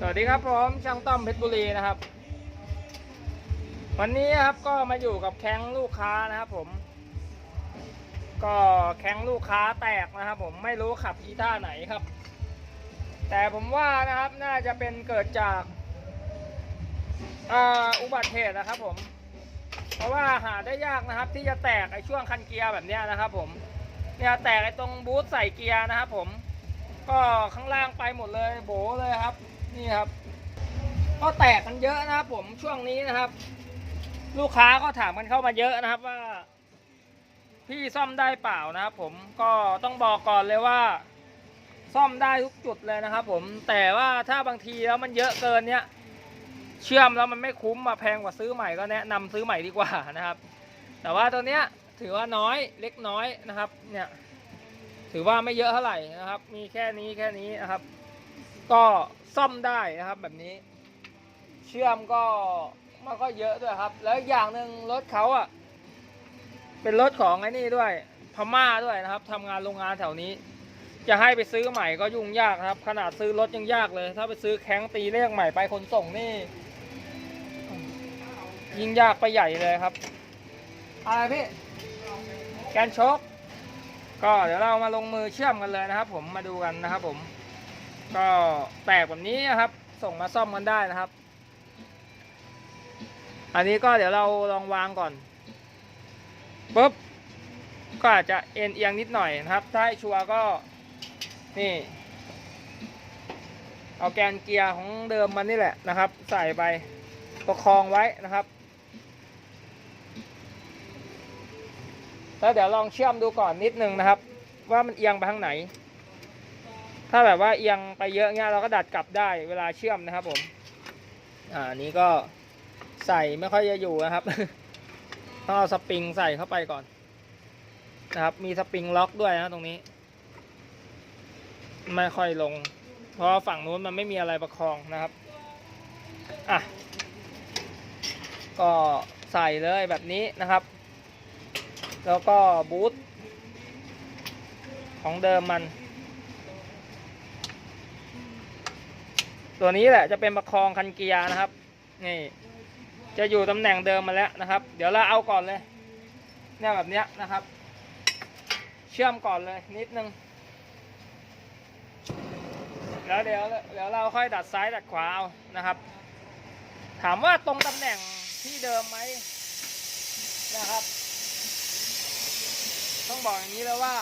สวัสดีครับผมช่างต้อมเพชรบุรีนะครับ วันนี้ครับก็มาอยู่กับแข้งลูกค้านะครับผม ก็แข้งลูกค้าแตกนะครับ ผมไม่รู้ขับอีท่าไหนครับ แต่ผมว่านะครับน่าจะเป็นเกิดจากอุบัติเหตุนะครับ ผม เพราะว่าหาได้ยากนะครับ ที่จะแตกไอ้ช่วงคันเกียร์แบบนี้นะครับ ผมเนี่ยแตกไอ้ตรงบูทใส่เกียร์นะครับ ผม ก็ข้างล่างไปหมดเลยโบเลยครับ นี่ครับ ก็แตกกันเยอะนะครับผมช่วงนี้นะครับ ลูกค้าก็ถามกันเข้ามาเยอะนะครับว่า พี่ซ่อมได้เปล่านะครับ ผมก็ต้องบอกก่อนเลยว่า ซ่อมได้ทุกจุดเลยนะครับ ผมแต่ว่าถ้าบางทีแล้วมันเยอะเกินเนี้ยเชื่อมแล้วมันไม่คุ้มมาแพงกว่าซื้อใหม่ก็แนะนำซื้อใหม่ดีกว่านะครับ แต่ว่าตัวเนี้ยถือว่าน้อยเล็กน้อยนะครับ เนี่ย ถือว่าไม่เยอะเท่าไหร่นะครับ มีแค่นี้แค่นี้นะครับ ก็ซ่อมได้นะครับแบบนี้ เชื่อมก็ไม่ค่อยเยอะด้วยครับ แล้วอย่างหนึ่งรถเขาอะ เป็นรถของไอ้นี่ด้วยพม่าด้วยนะครับทำงานโรงงานแถวนี้ จะให้ไปซื้อใหม่ก็ยุ่งยากครับ ขนาดซื้อรถยังยากเลย ถ้าไปซื้อแข้งตีเลขใหม่ไปขนส่งนี่ ยิ่งยากไปใหญ่เลยครับอะไรพี่แกนชกก็เดี๋ยวเรามาลงมือเชื่อมกันเลยนะครับ ผมมาดูกันนะครับผม ก็แตกแบบนี้นะครับ ส่งมาซ่อมกันได้นะครับ อันนี้ก็เดี๋ยวเราลองวางก่อนปุ๊บก็อาจจะเอ็นเอียงนิดหน่อยนะครับ ถ้าให้ชัวร์ก็นี่ เอาแกนเกียร์ของเดิมมันนี่แหละนะครับ ใส่ไปประคองไว้นะครับ แล้วเดี๋ยวลองเชื่อมดูก่อนนิดนึงนะครับ ว่ามันเอียงไปทางไหน ถ้าแบบว่าเอียงไปเยอะเงี้ยเราก็ดัดกลับได้เวลาเชื่อมนะครับผม อ่านนี้ก็ใส่ไม่ค่อยจะอยู่นะครับต้องเอาสปริงใส่เข้าไปก่อน นะครับ มีสปริงล็อกด้วยนะตรงนี้ ไม่ค่อยลง เพราะฝั่งนู้นมันไม่มีอะไรประคองนะครับ อะ ก็ใส่เลยแบบนี้นะครับ แล้วก็บูทของเดิมมัน ตัวนี้แหละจะเป็นประคองคันเกียร์นะครับ นี่ จะอยู่ตำแหน่งเดิมมาแล้วนะครับ เดี๋ยวเราเอาก่อนเลย เนี่ยแบบเนี้ยนะครับ เชื่อมก่อนเลยนิดนึง แล้วเดี๋ยวเดี๋ยวเราค่อยดัดซ้ายดัดขวาเอานะครับ ถามว่าตรงตำแหน่งที่เดิมไหมนะครับ ต้องบอกอย่างนี้แล้วว่า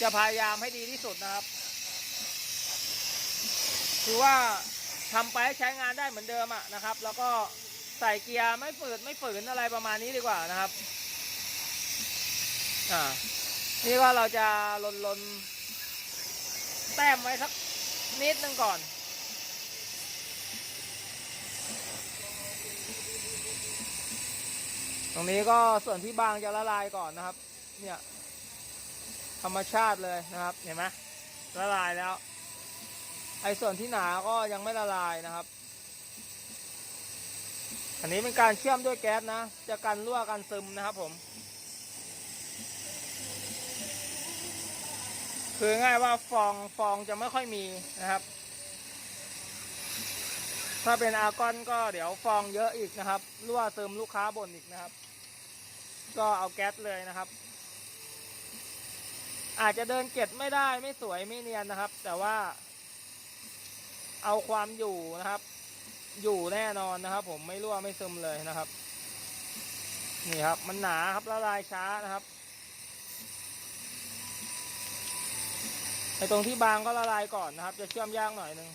จะพยายามให้ดีที่สุดนะครับ คือว่าทำไปให้ใช้งานได้เหมือนเดิมอะนะครับ แล้วก็ใส่เกียร์ไม่ฝืดไม่ฝืนอะไรประมาณนี้ดีกว่านะครับอ่านี่ก็เราจะลนลนแต้มไว้สักนิดนึงก่อน ตรงนี้ก็ส่วนที่บางจะละลายก่อนนะครับ เนี่ย ธรรมชาติเลยนะครับ เห็นไหมละลายแล้ว ไอ้ส่วนที่หนาก็ยังไม่ละลายนะครับ อันนี้เป็นการเชื่อมด้วยแก๊สนะ จะกันรั่วกันซึมนะครับผม คือง่ายว่าฟองฟองจะไม่ค่อยมีนะครับ ถ้าเป็นอาร์กอนก็เดี๋ยวฟองเยอะอีกนะครับ รั่วซึมลูกค้าบ่นอีกนะครับ ก็เอาแก๊สเลยนะครับอาจจะเดินเก็ดไม่ได้ไม่สวยไม่เนียนนะครับ แต่ว่า เอาความอยู่นะครับ อยู่แน่นอนนะครับ ผมไม่รั่วไม่ซึมเลยนะครับ นี่ครับ มันหนาครับละลายช้านะครับไอตรงที่บางก็ละลายก่อนนะครับ จะเชื่อมยากหน่อยหนึง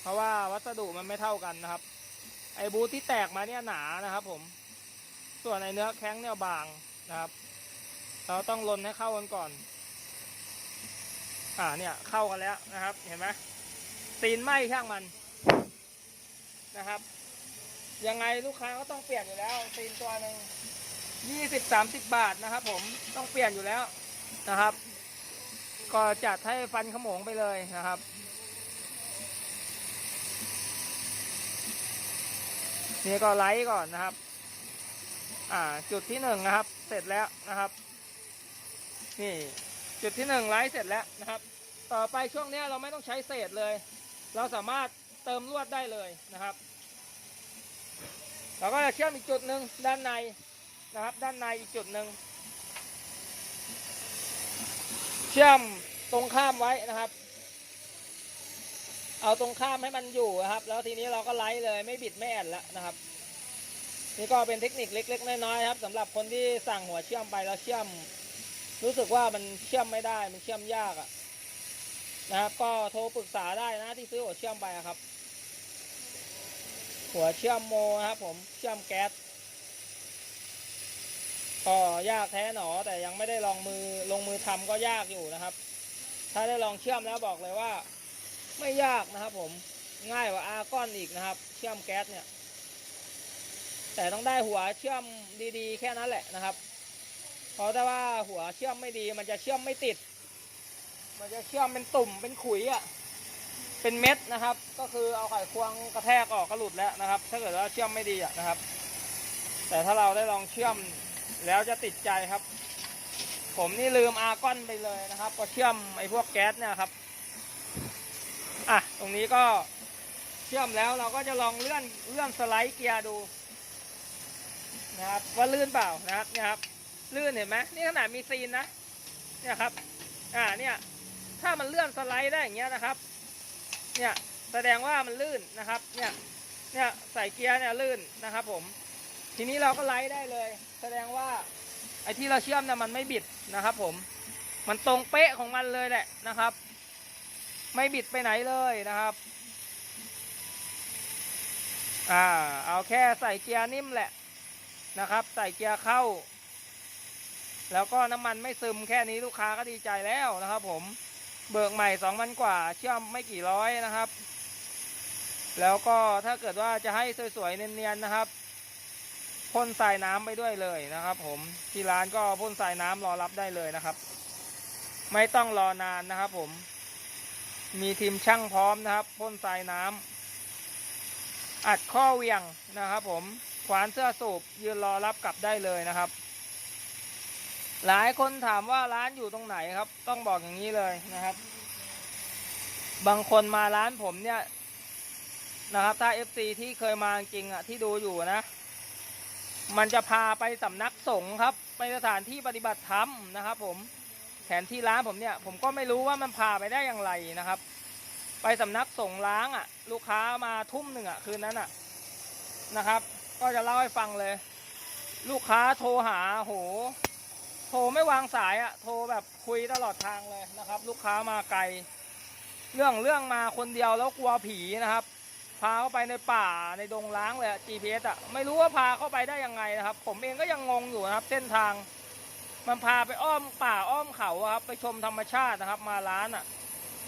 เพราะว่าวัสดุมันไม่เท่ากันนะครับ ไอ้บูทที่แตกมาเนี่ยหนานะครับ ผม ส่วนไอเนื้อแข้งเนี่ยบางนะครับ เราต้องลนให้เข้ากันก่อน อ่าเนี่ยเข้ากันแล้วนะครับ เห็นไหม ตีนไหมช่างมันนะครับ ยังไงลูกค้าก็ต้องเปลี่ยนอยู่แล้ว ตีนตัวหนึ่งยี่สิบสามสิบบาทนะครับ ผมต้องเปลี่ยนอยู่แล้วนะครับ ก็จัดให้ฟันขโมงไปเลยนะครับนี่ก็ไลท์ก่อนนะครับ อ่า จุดที่หนึ่งนะครับ เสร็จแล้วนะครับ นี่ จุดที่หนึ่งไลท์เสร็จแล้วนะครับ ต่อไปช่วงนี้เราไม่ต้องใช้เศษเลย เราสามารถเติมลวดได้เลยนะครับ เราก็จะเชื่อมอีกจุดหนึ่งด้านในนะครับ ด้านในอีกจุดหนึ่งเชื่อมตรงข้ามไว้นะครับ เอาตรงข้ามให้มันอยู่นะครับ แล้วทีนี้เราก็ไล่เลยไม่บิดไม่แอนแล้วนะครับ นี่ก็เป็นเทคนิคเล็ก ๆ น้อยๆครับสำหรับคนที่สั่งหัวเชื่อมไปแล้วเชื่อม รู้สึกว่ามันเชื่อมไม่ได้มันเชื่อมยากอะ นะครับก็โทรปรึกษาได้นะที่ซื้อหัวเชื่อมไปครับ หัวเชื่อมโมนะครับผมเชื่อมแก๊สก็ยากแท้หนอแต่ยังไม่ได้ลองมือลงมือทำก็ยากอยู่นะครับ ถ้าได้ลองเชื่อมแล้วบอกเลยว่า ไม่ยากนะครับ ผมง่ายกว่าอาร์กอนอีกนะครับ เชื่อมแก๊สเนี่ย แต่ต้องได้หัวเชื่อมดีๆ แค่นั้นแหละนะครับ เพราะถ้าว่าหัวเชื่อมไม่ดีมันจะเชื่อมไม่ติด มันจะเชื่อมเป็นตุ่มเป็นขุยอะ่ะเป็นเม็ดนะครับ ก็คือเอาไขควงกระแทกออกก็หลุดแล้วนะครับ ถ้าเกิดว่าเชื่อมไม่ดีอะ่ะนะครับ แต่ถ้าเราได้ลองเชื่อมแล้วจะติดใจครับ ผมนี่ลืมอาร์กอนไปเลยนะครับก็เชื่อมไอ้พวกแก๊สเนี่ยครับอะตรงนี้ก็เชื่อมแล้วเราก็จะลองเลื่อนเลื่อนสไลด์เกียร์ดูนะครับว่าลื่นเปล่านะครับเนี่ยครับลื่นเห็นไหมนี่ขนาดมีซีนนะเนี่ยครับ อ่าเนี่ย ถ้ามันเลื่อนสไลด์ได้อย่างเงี้ยนะครับ เนี่ยแสดงว่ามันลื่นนะครับ เนี่ย เนี่ยใส่เกียร์เนี่ยลื่นนะครับ ผม ทีนี้เราก็ไลด์ได้เลย แสดงว่าไอ้ที่เราเชื่อมเนี่ยมันไม่บิดนะครับ ผม มันตรงเป๊ะของมันเลยแหละนะครับ ไม่บิดไปไหนเลยนะครับ อ่า เอาแค่ใส่เกียร์นิ่มแหละนะครับ ใส่เกียร์เข้า แล้วก็น้ำมันไม่ซึมแค่นี้ลูกค้าก็ดีใจแล้วนะครับ ผม เบิกใหม่สองพันกว่า เชื่อมไม่กี่ร้อยนะครับ แล้วก็ถ้าเกิดว่าจะให้สวยๆเนียนๆนะครับพ่นทรายน้ำไปด้วยเลยนะครับ ผมที่ร้านก็พ่นทรายน้ำรอรับได้เลยนะครับ ไม่ต้องรอนานนะครับ ผม มีทีมช่างพร้อมนะครับพ่นทรายน้ำอัดข้อเวียงนะครับ ผมขวานเสื้อสูบยืนรอรับกลับได้เลยนะครับ หลายคนถามว่าร้านอยู่ตรงไหนครับ ต้องบอกอย่างนี้เลยนะครับ บางคนมาร้านผมเนี่ยนะครับ ถ้า FC ที่เคยมาจริงอะที่ดูอยู่นะ มันจะพาไปสำนักสงฆ์ครับ ไปสถานที่ปฏิบัติธรรมนะครับ ผมแผนที่ร้านผมเนี่ย ผมก็ไม่รู้ว่ามันพาไปได้อย่างไรนะครับ ไปสำนักสงฆ์ล้างอะ ลูกค้ามาทุ่มหนึ่งอะคืนนั้นอะนะครับ ก็จะเล่าให้ฟังเลย ลูกค้าโทรหาโห โทรไม่วางสายอะโทรแบบคุยตลอดทางเลยนะครับ ลูกค้ามาไกล เรื่องเรื่องมาคนเดียวแล้วกลัวผีนะครับ พาเข้าไปในป่าในดงล้างเลยอะ GPS อะไม่รู้ว่าพาเข้าไปได้ยังไงนะครับ ผมเองก็ยังงงอยู่นะครับ เส้นทาง มันพาไปอ้อมป่าอ้อมเขาครับไปชมธรรมชาตินะครับ มาร้านอะ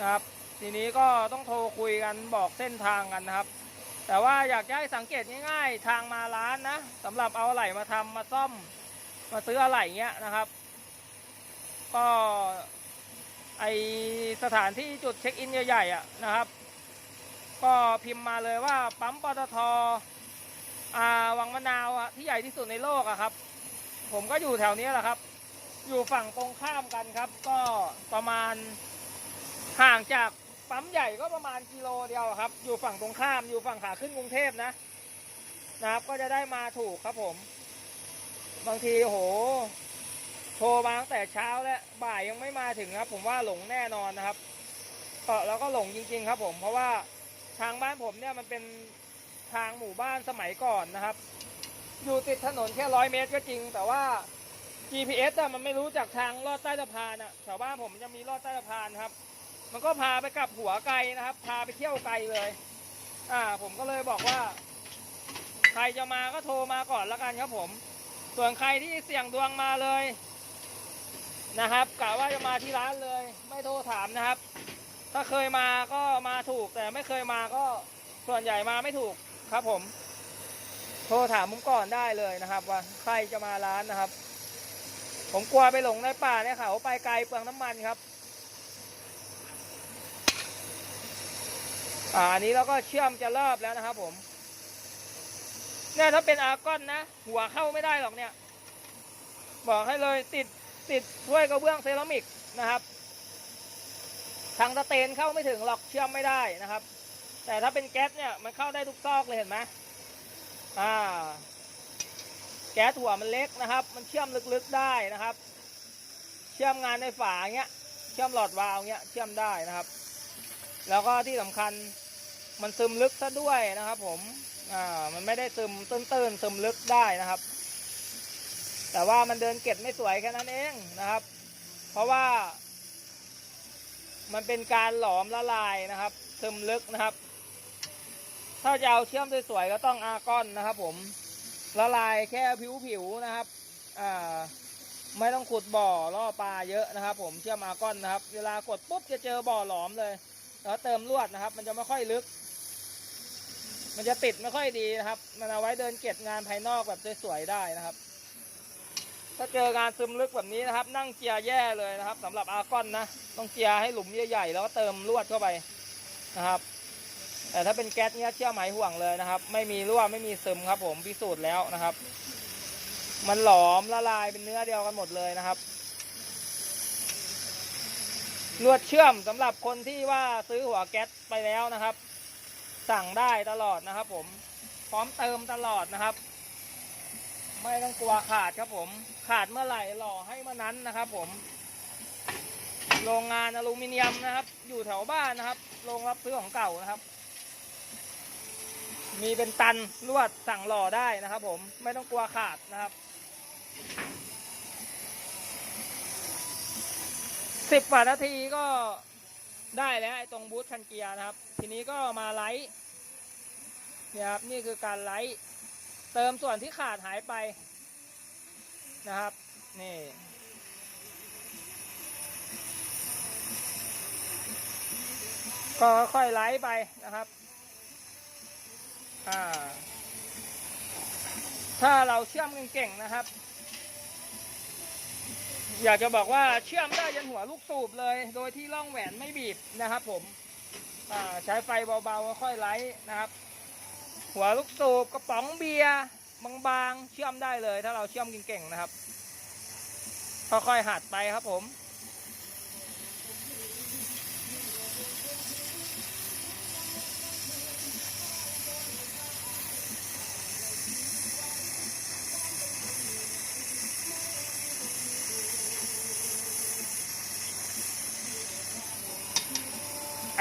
นะครับ ทีนี้ก็ต้องโทรคุยกันบอกเส้นทางกันนะครับแต่ว่าอยากให้สังเกตง่ายๆ ทางมาร้านนะสำหรับเอาอะไหล่มาทำมาซ่อม มาซื้ออะไหล่เงี้ยนะครับ ก็ไอสถานที่จุดเช็คอินใหญ่ๆอะนะครับ ก็พิมพ์มาเลยว่าปั๊มปตทอ่าวังมะนาวอะที่ใหญ่ที่สุดในโลกอะครับ ผมก็อยู่แถวนี้แหละครับ อยู่ฝั่งตรงข้ามกันครับ ก็ประมาณห่างจากปั๊มใหญ่ก็ประมาณกิโลเดียวครับ อยู่ฝั่งตรงข้ามอยู่ฝั่งขาขึ้นกรุงเทพนะนะครับ ก็จะได้มาถูกครับผม บางทีโห โทรมาตั้งแต่เช้าแล้วบ่ายยังไม่มาถึงครับ ผมว่าหลงแน่นอนนะครับก็แล้วก็หลงจริง ๆ ครับ ผมเพราะว่าทางบ้านผมเนี่ยมันเป็นทางหมู่บ้านสมัยก่อนนะครับ อยู่ติดถนนแค่ร้อยเมตรก็จริง แต่ว่า GPS อะมันไม่รู้จากทางลอดใต้สะพานอะแถวบ้านผมจะมีลอดใต้สะพานครับ มันก็พาไปกลับหัวไกลนะครับ พาไปเที่ยวไกลเลย อ่า ผมก็เลยบอกว่า ใครจะมาก็โทรมาก่อนละกันครับผม ส่วนใครที่เสี่ยงดวงมาเลยนะครับกะว่าจะมาที่ร้านเลย ไม่โทรถามนะครับ ถ้าเคยมาก็มาถูก แต่ไม่เคยมาก็ส่วนใหญ่มาไม่ถูกครับผม โทรถามผมก่อนได้เลยนะครับ ว่าใครจะมาร้านนะครับ ผมกลัวไปหลงในป่าเนี่ยเขาไปไกลเปลืองน้ำมันครับอ่าอันนี้เราก็เชื่อมจะรอบแล้วนะครับผม เนี่ยถ้าเป็นอาร์กอนนะ หัวเข้าไม่ได้หรอกเนี่ย บอกให้เลยติดติดถ้วยกระเบื้องเซรามิกนะครับทางสเตนเข้าไม่ถึงหรอกเชื่อมไม่ได้นะครับ แต่ถ้าเป็นแก๊สเนี่ยมันเข้าได้ทุกซอกเลยเห็นไหมอ่า แก๊สหัวมันเล็กนะครับ มันเชื่อมลึกๆได้นะครับ เชื่อมงานในฝาเงี้ย เชื่อมหลอดวาล์วเงี้ยเชื่อมได้นะครับ แล้วก็ที่สำคัญมันซึมลึกซะด้วยนะครับ ผม อ่ามันไม่ได้ซึมตื้นๆซึมลึกได้นะครับ แต่ว่ามันเดินเก็ดไม่สวยแค่นั้นเองนะครับ เพราะว่า มันเป็นการหลอมละลายนะครับซึมลึกนะครับ ถ้าจะเอาเชื่อมสวยๆก็ต้องอาร์กอนนะครับ ผมละลายแค่ผิวๆนะครับอ่าไม่ต้องขุดบ่อล่อปลาเยอะนะครับ ผมเชื่อมอาร์กอนนะครับ เวลากดปุ๊บจะเจอบ่อหลอมเลย แล้วเติมลวดนะครับ มันจะไม่ค่อยลึก มันจะติดไม่ค่อยดีนะครับ มันเอาไว้เดินเก็บงานภายนอกแบบสวยๆได้นะครับ ถ้าเจองานซึมลึกแบบนี้นะครับ นั่งเจียร์แย่เลยนะครับสำหรับอาร์กอนนะต้องเจียร์ให้หลุมใหญ่ๆแล้วก็เติมลวดเข้าไปนะครับ แต่ถ้าเป็นแก๊สเนี้ยเชื่อไหมห่วงเลยนะครับ ไม่มีรั่วไม่มีซึมครับ ผมพิสูจน์แล้วนะครับ มันหลอมละลายเป็นเนื้อเดียวกันหมดเลยนะครับลวดเชื่อมสำหรับคนที่ว่าซื้อหัวแก๊สไปแล้วนะครับ สั่งได้ตลอดนะครับ ผมพร้อมเติมตลอดนะครับ ไม่ต้องกลัวขาดครับผม ขาดเมื่อไหร่หล่อให้เมื่อนั้นนะครับ ผม โรงงานอลูมิเนียมนะครับ อยู่แถวบ้านนะครับโรงรับซื้อของเก่านะครับ มีเป็นตันลวดสั่งหล่อได้นะครับ ผมไม่ต้องกลัวขาดนะครับสิบกว่านาทีก็ ได้แล้วไอ้ตรงบูธคันเกียร์นะครับ ทีนี้ก็มาไลท์เนี่ยครับนี่คือการไลท์เติมส่วนที่ขาดหายไปนะครับนี่ก็ค่อยไลท์ไปนะครับอ่าถ้าเราเชื่อมเก่งๆนะครับ อยากจะบอกว่าเชื่อมได้ยันหัวลูกสูบเลย โดยที่ร่องแหวนไม่บีบนะครับผมใช้ไฟเบาๆค่อยไลท์นะครับ หัวลูกสูบกระป๋องเบียร์บางๆเชื่อมได้เลย ถ้าเราเชื่อมเก่งๆนะครับค่อยๆหัดไปครับผม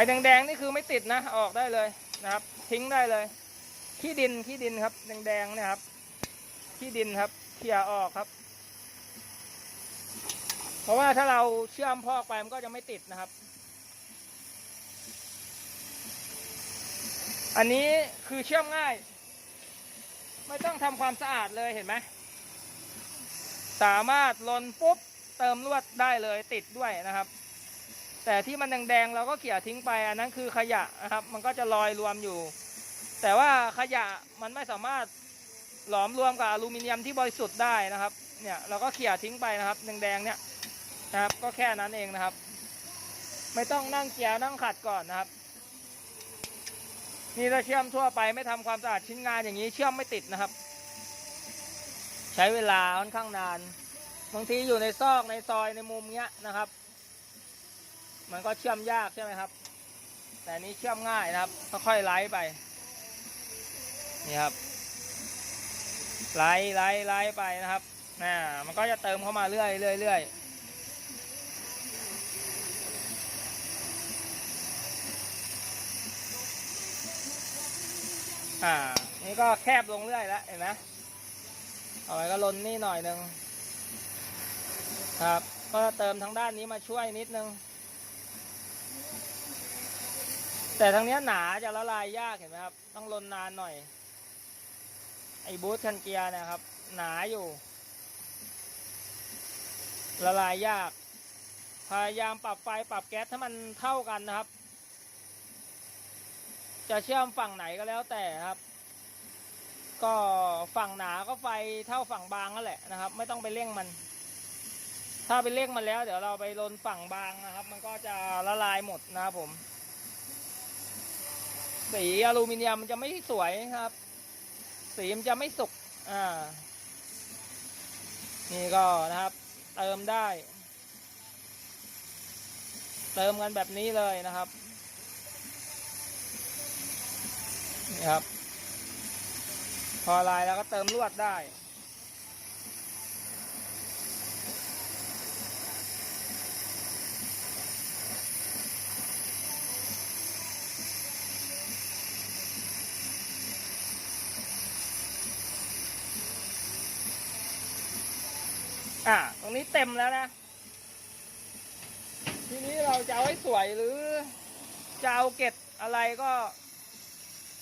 อ้แดงๆนี่คือไม่ติดนะ ออกได้เลยนะครับ ทิ้งได้เลย ขี้ดินขี้ดินครับ แดงๆเนี่ยครับ ขี้ดินครับเคลียออกครับ เพราะว่าถ้าเราเชื่อมพอกไปมันก็จะไม่ติดนะครับ อันนี้คือเชื่อมง่าย ไม่ต้องทำความสะอาดเลยเห็นไหมสามารถลนปุ๊บเติมลวดได้เลยติดด้วยนะครับ แต่ที่มันแดงๆเราก็เขี่ยทิ้งไป อันนั้นคือขยะนะครับ มันก็จะลอยรวมอยู่ แต่ว่าขยะมันไม่สามารถหลอมรวมกับอลูมิเนียมที่บริสุทธิ์ได้นะครับ เนี่ยเราก็เขี่ยทิ้งไปนะครับแดงๆเนี่ยนะครับ ก็แค่นั้นเองนะครับ ไม่ต้องนั่งเกี่ยวนั่งขัดก่อนนะครับ นี่ถ้าเชื่อมทั่วไปไม่ทำความสะอาดชิ้นงานอย่างนี้เชื่อมไม่ติดนะครับ ใช้เวลาค่อนข้างนานบางทีอยู่ในซอกในซอยในมุมเนี้ยนะครับ มันก็เชื่อมยากใช่ไหมครับ แต่นนี้เชื่อมง่ายนะครับค่อยๆไล่ไปนี่ครับไล่ไล่ไล่ไปนะครับน่ามันก็จะเติมเข้ามาเรื่อยเรื่อยเรื่อยอ่า นี่ก็แคบลงเรื่อยแล้วเห็นไหมเอาไว้ก็ลนนี่หน่อยหนึ่งครับ ก็เติมทางด้านนี้มาช่วยนิดนึง แต่ทางเนี้ยหนาจะละลายยากเห็นไหมครับ ต้องลนนานหน่อย ไอ้บูทคันเกียร์นะครับ หนาอยู่ ละลายยาก พยายามปรับไฟปรับแก๊สให้มันเท่ากันนะครับ จะเชื่อมฝั่งไหนก็แล้วแต่ครับ ก็ฝั่งหนาก็ไฟเท่าฝั่งบางนั่นแหละนะครับ ไม่ต้องไปเร่งมัน ถ้าไปเร่งมันแล้ว เดี๋ยวเราไปลนฝั่งบางนะครับ มันก็จะละลายหมดนะครับผม สีอลูมิเนียมมันจะไม่สวยครับ สีมันจะไม่สุกอ่า นี่ก็นะครับ เติมได้ เติมกันแบบนี้เลยนะครับนี่ครับ พอลายแล้วก็เติมลวดได้ อะตรงนี้เต็มแล้วนะ ทีนี้เราจะเอาให้สวยหรือ จะเอาเก็ดอะไรก็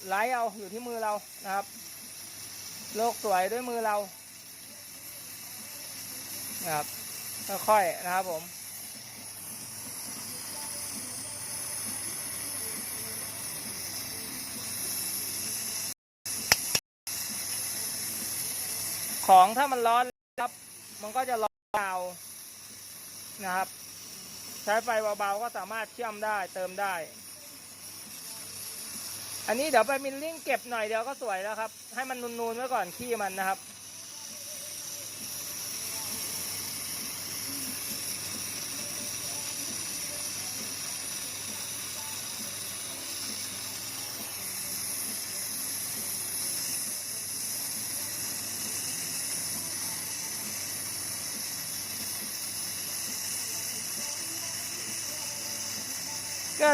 ไล่เอาอยู่ที่มือเรานะครับ โลกสวยด้วยมือเรา นะครับค่อยๆนะครับผมของถ้ามันร้อน มันก็จะร้อนยาวนะครับ ใช้ไฟเบาๆก็สามารถเชื่อมได้เติมได้ อันนี้เดี๋ยวไปมิลลิ่งเก็บหน่อยเดียวก็สวยแล้วครับ ให้มันนูนๆไว้ก่อนขี้มันนะครับ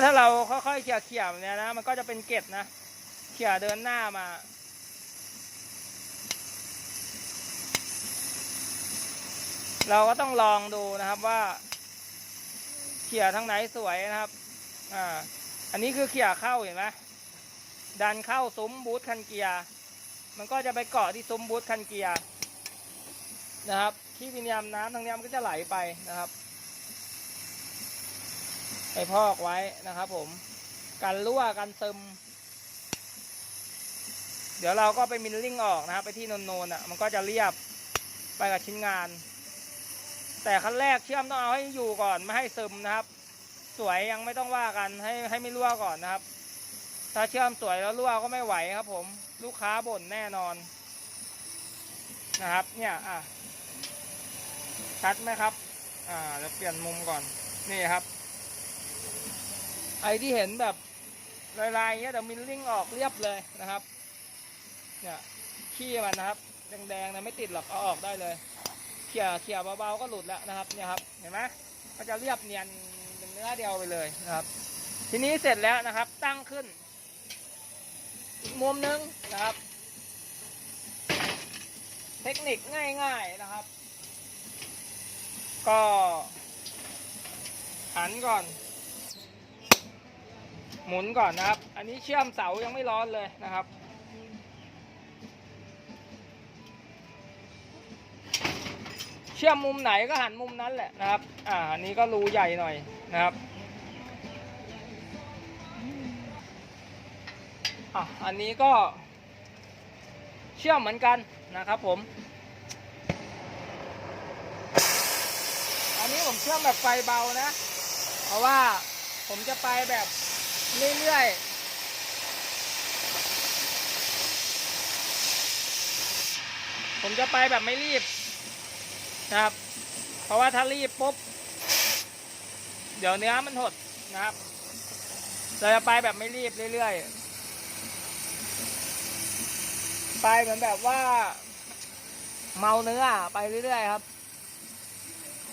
ถ้าเราค่อยๆเขี่ยเขี่ยเนี่ยนะมันก็จะเป็นเกล็ดนะเขี่ยเดินหน้ามาเราก็ต้องลองดูนะครับว่า เขี่ยทางไหนสวยนะครับ อ่า อันนี้คือเขี่ยเข้าเห็นไหมดันเข้าซุ้มบูทคันเกียร์ มันก็จะไปเกาะที่ซุ้มบูทคันเกียร์นะครับ ที่วิญญาณน้ำทางนี้มันก็จะไหลไปนะครับ ไปพอกไว้นะครับ ผม กันรั่วกันซึม เดี๋ยวเราก็ไปมิลลิ่งออกนะครับ ไปที่โนนๆอะ มันก็จะเรียบไปกับชิ้นงาน แต่ขั้นแรกเชื่อมต้องเอาให้อยู่ก่อนไม่ให้ซึมนะครับ สวยยังไม่ต้องว่ากันให้ให้ไม่รั่วก่อนนะครับ ถ้าเชื่อมสวยแล้วรั่วก็ไม่ไหวครับ ผม ลูกค้าบ่นแน่นอน นะครับ เนี่ยอะชัดไหมครับ อ่าเดี๋ยวเปลี่ยนมุมก่อน นี่ครับ ไอที่เห็นแบบลายๆเงี้ยเดี๋ยวมิลลิ่งออกเรียบเลยนะครับ เนี่ยขี้มันนะครับ แดงๆนะไม่ติดหรอกเอาออกได้เลย เขี่ยเขี่ยเบาๆก็หลุดแล้วนะครับ เนี่ยครับ เห็นไหมก็จะเรียบเนียนเป็นเนื้อเดียวไปเลยนะครับ ทีนี้เสร็จแล้วนะครับ ตั้งขึ้นอีกมุมหนึงนะครับ เทคนิคง่าย ๆนะครับ ก็หันก่อน หมุนก่อนนะครับ อันนี้เชื่อมเสายังไม่ร้อนเลยนะครับ เชื่อมมุมไหนก็หันมุมนั้นแหละนะครับ อ่า อันนี้ก็รูใหญ่หน่อยนะครับ อะ อันนี้ก็ เชื่อมเหมือนกันนะครับผม อันนี้ผมเชื่อมแบบไฟเบานะ เพราะว่าผมจะไปแบบ เรื่อยๆผมจะไปแบบไม่รีบนะครับ เพราะว่าถ้ารีบปุ๊บ เดี๋ยวเนื้อมันหดนะครับ เราจะไปแบบไม่รีบเรื่อยๆ ไปเหมือนแบบว่า เมาเนื้อไปเรื่อยๆครับ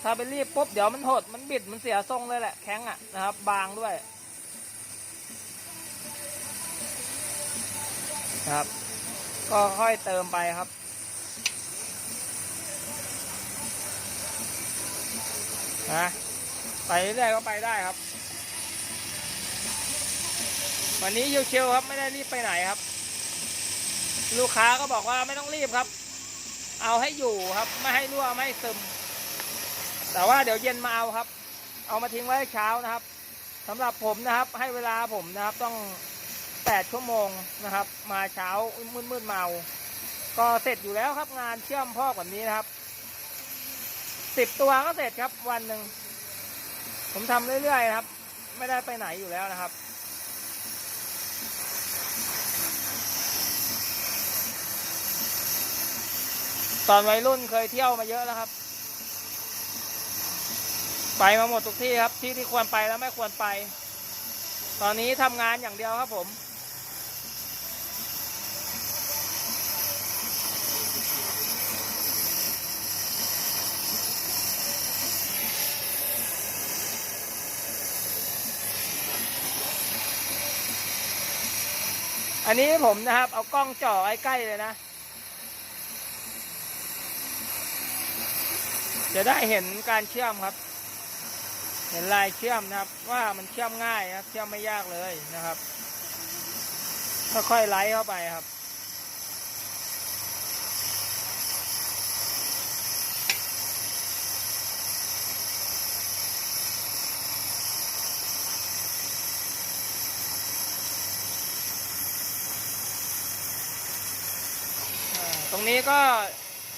ถ้าไปรีบปุ๊บเดี๋ยวมันหด มันบิด มันเสียทรงเลยแหละ แข็งอะนะครับ บางด้วย ครับ ก็ค่อยเติมไปครับ นะไปเรื่อยก็ไปได้ครับ วันนี้เชิวๆครับไม่ได้รีบไปไหนครับ ลูกค้าก็บอกว่าไม่ต้องรีบครับ เอาให้อยู่ครับ ไม่ให้รั่วไม่ให้ซึม แต่ว่าเดี๋ยวเย็นมาเอาครับ เอามาทิ้งไว้เช้านะครับสำหรับผมนะครับ ให้เวลาผมนะครับต้อง แปดชั่วโมงนะครับ มาเช้ามืดๆเมา ก็เสร็จอยู่แล้วครับงานเชื่อมพ่อกว่านี้นะครับสิบตัวก็เสร็จครับวันหนึ่งผมทำเรื่อยๆครับ ไม่ได้ไปไหนอยู่แล้วนะครับ ตอนวัยรุ่นเคยเที่ยวมาเยอะแล้วครับ ไปมาหมดทุกที่ครับที่ที่ควรไปแล้วไม่ควรไป ตอนนี้ทำงานอย่างเดียวครับผม อันนี้ผมนะครับ เอากล้องจ่อใกล้ๆเลยนะ จะได้เห็นการเชื่อมครับ เห็นลายเชื่อมนะครับ ว่ามันเชื่อมง่ายนะครับ เชื่อมไม่ยากเลยนะครับค่อยๆไล่เข้าไปครับ งนี้ก็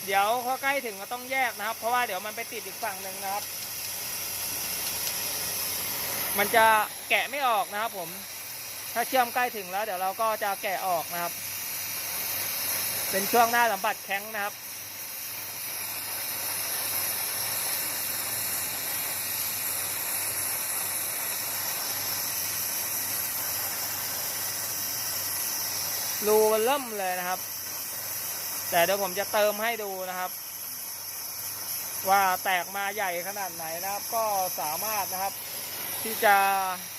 เดี๋ยวพอใกล้ถึงก็ต้องแยกนะครับ เพราะว่าเดี๋ยวมันไปติดอีกฝั่งหนึ่งนะครับ มันจะแกะไม่ออกนะครับ ผม ถ้าเชื่อมใกล้ถึงแล้ว เดี๋ยวเราก็จะแกะออกนะครับ เป็นช่วงหน้าสัมผัสแข้งนะครับรูมันเริ่มเลยนะครับ แต่เดี๋ยวผมจะเติมให้ดูนะครับ ว่าแตกมาใหญ่ขนาดไหนนะครับ ก็สามารถนะครับ ที่จะ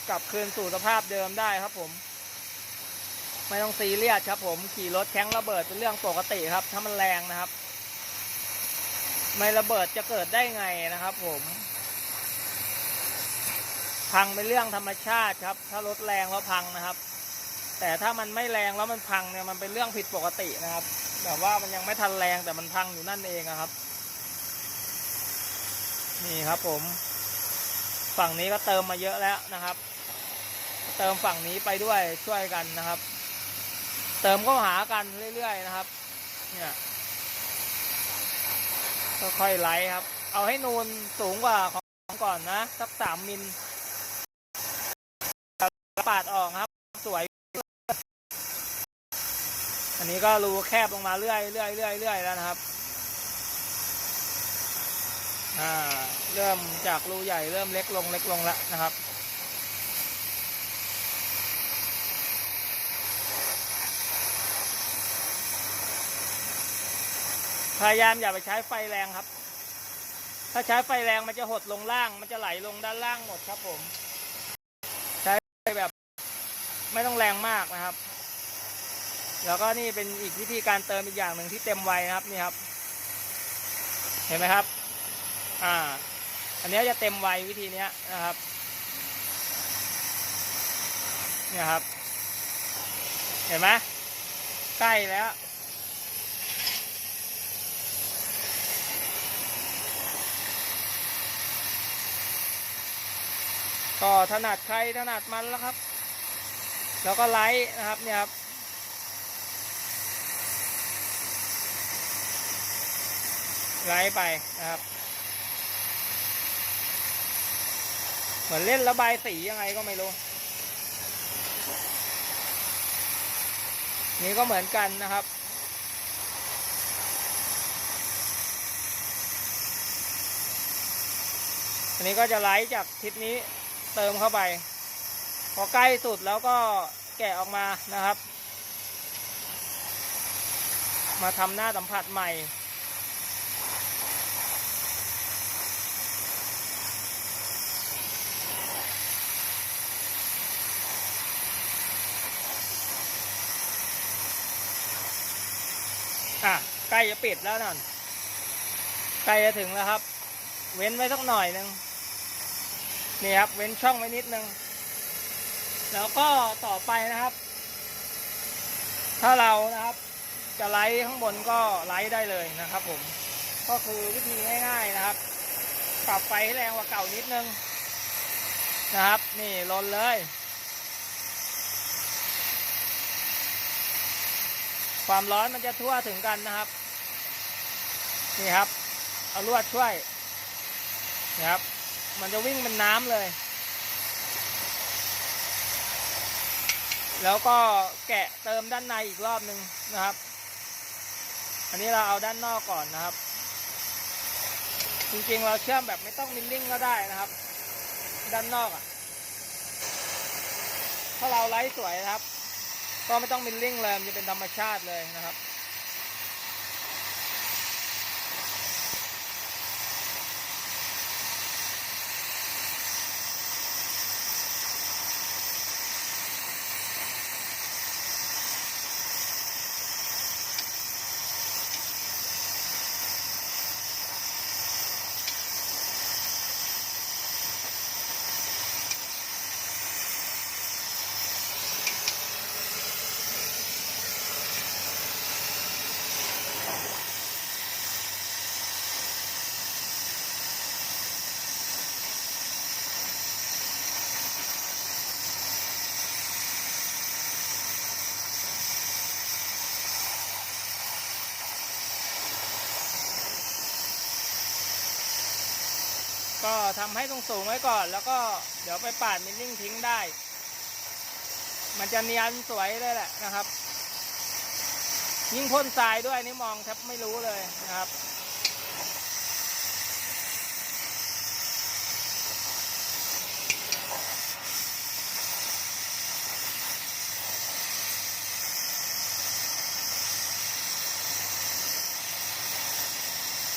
กลับคืนสู่สภาพเดิมได้ครับผม ไม่ต้องซีเรียสครับ ผมขี่รถแข้งระเบิดเป็นเรื่องปกติครับ ถ้ามันแรงนะครับ ไม่ระเบิดจะเกิดได้ไงนะครับ ผมพังเป็นเรื่องธรรมชาติครับ ถ้ารถแรงแล้วพังนะครับ แต่ถ้ามันไม่แรงแล้วมันพังเนี่ยมันเป็นเรื่องผิดปกตินะครับ แบบว่ามันยังไม่ทันแรงแต่มันพังอยู่นั่นเองครับ นี่ครับผม ฝั่งนี้ก็เติมมาเยอะแล้วนะครับ เติมฝั่งนี้ไปด้วยช่วยกันนะครับ เติมเข้าหากันเรื่อยๆนะครับ เนี่ยค่อยๆไล่ครับ เอาให้นูนสูงกว่าของก่อนนะสักสามมิลปาดออกครับ สวย อันนี้ก็รูแคบลงมาเรื่อยเรื่อยเรื่อยเรื่อยแล้วนะครับอ่าเริ่มจากรูใหญ่เริ่มเล็กลงเล็กลงแล้วนะครับพยายามอย่าไปใช้ไฟแรงครับ ถ้าใช้ไฟแรงมันจะหดลงล่าง มันจะไหลลงด้านล่างหมดครับผม ใช้แบบไม่ต้องแรงมากนะครับ แล้วก็นี่เป็นอีกวิธีการเติมอีกอย่างหนึ่งที่เต็มไวนะครับนี่ครับ เห็นไหมครับ อ่า อันนี้จะเต็มไววิธีนี้นะครับ เนี่ยครับ เห็นไหมใกล้แล้วก็ถนัดใครถนัดมันแล้วครับ แล้วก็ไลท์นะครับเนี่ยครับ ไลท์ไปนะครับ เหมือนเล่นระบายสียังไงก็ไม่รู้ นี่ก็เหมือนกันนะครับอันนี้ก็จะไลท์จากทิศนี้เติมเข้าไป พอใกล้สุดแล้วก็แกะออกมานะครับ มาทำหน้าสัมผัสใหม่ ใกล้จะปิดแล้วนั่นใกล้จะถึงแล้วครับ เว้นไว้สักหน่อยหนึ่งนี่ครับ เว้นช่องไว้นิดนึง แล้วก็ต่อไปนะครับ ถ้าเรานะครับ จะไลท์ข้างบนก็ไลท์ได้เลยนะครับ ผม ก็คือวิธีง่าย ๆนะครับ ปรับไฟให้แรงกว่าเก่านิดนึงนะครับ นี่ลนเลย ความร้อนมันจะทั่วถึงกันนะครับ นี่ครับ เอาลวดช่วยนะครับ มันจะวิ่งเป็นน้ำเลย แล้วก็แกะเติมด้านในอีกรอบหนึ่งนะครับ อันนี้เราเอาด้านนอกก่อนนะครับ จริงๆเราเชื่อมแบบไม่ต้องมิลลิ่งก็ได้นะครับ ด้านนอกอะ่ะ ถ้าเราไลท์สวยนะครับ ก็ไม่ต้องมิลลิ่งเลยมันจะเป็นธรรมชาติเลยนะครับ ก็ ทำให้ตรงสูงไว้ก่อน แล้วก็เดี๋ยวไปปาดมิลลิ่งทิ้งได้ มันจะเนียนสวยเลยแหละนะครับ ยิ่งพ่นทรายด้วยนี่มองแทบไม่รู้เลยนะครับ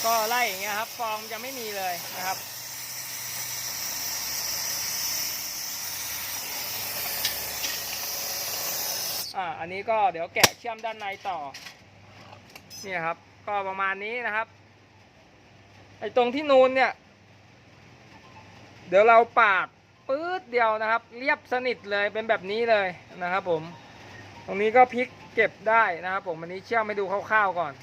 ก็ไล่อย่างเงี้ยครับ ฟองจะไม่มีเลยนะครับ อ่าอันนี้ก็เดี๋ยวแกะเชื่อมด้านในต่อนี่ครับ ก็ประมาณนี้นะครับ ไอ้ตรงที่นูนเนี่ย เดี๋ยวเราปาดปื๊ดเดียวนะครับ เรียบสนิทเลยเป็นแบบนี้เลยนะครับผม ตรงนี้ก็พลิกเก็บได้นะครับผมอันนี้เชื่อมให้ดูคร่าวๆก่อน